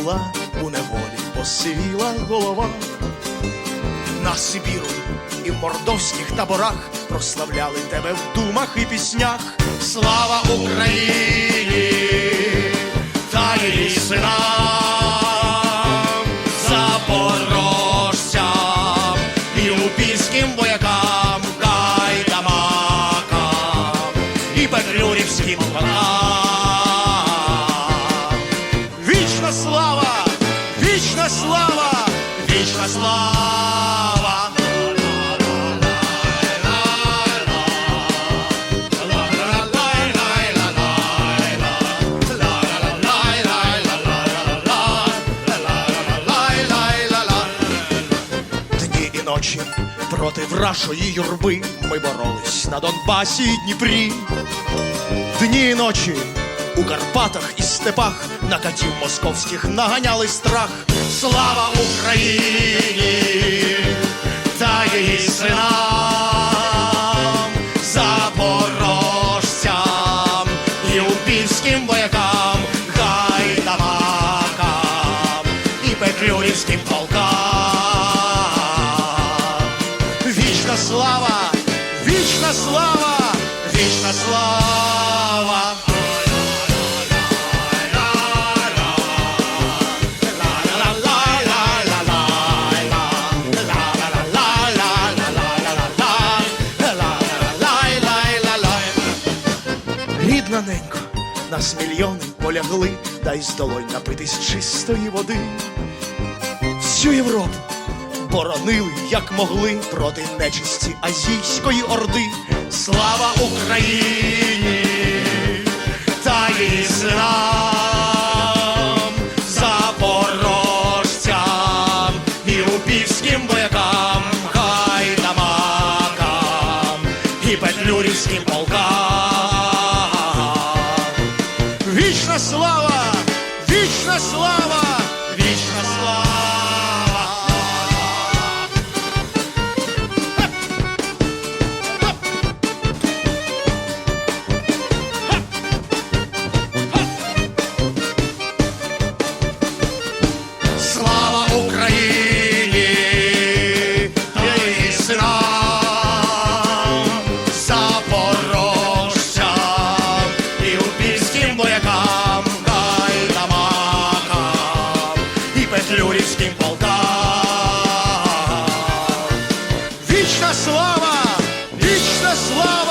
була у неволі посивіла голова. На Сибіру і в мордовських таборах прославляли тебе в думах і піснях. Слава Україні та її синам, запорожцям і упільським воякам, гайдамакам і петлюрівським панам. Слава! Вічна слава! Дні і ночі проти врашої юрби ми боролись на Донбасі і Дніпрі. Дні і ночі у Карпатах і степах на катів московських наганяли страх. Слава Україні та її синам, запорожцям і упільським воякам, гайдамакам і петлюрівським полкам. Вічна слава, вічна слава, вічна слава. Рідна нас мільйони полягли, дай з долонь напитись чистої води. Всю Європу боронили, як могли, проти нечисті азійської орди. Слава Україні та її запорожцям і упівським воякам, гайдамакам і петлюрівським полкам. Слава! Вічна слава! Вічна слава!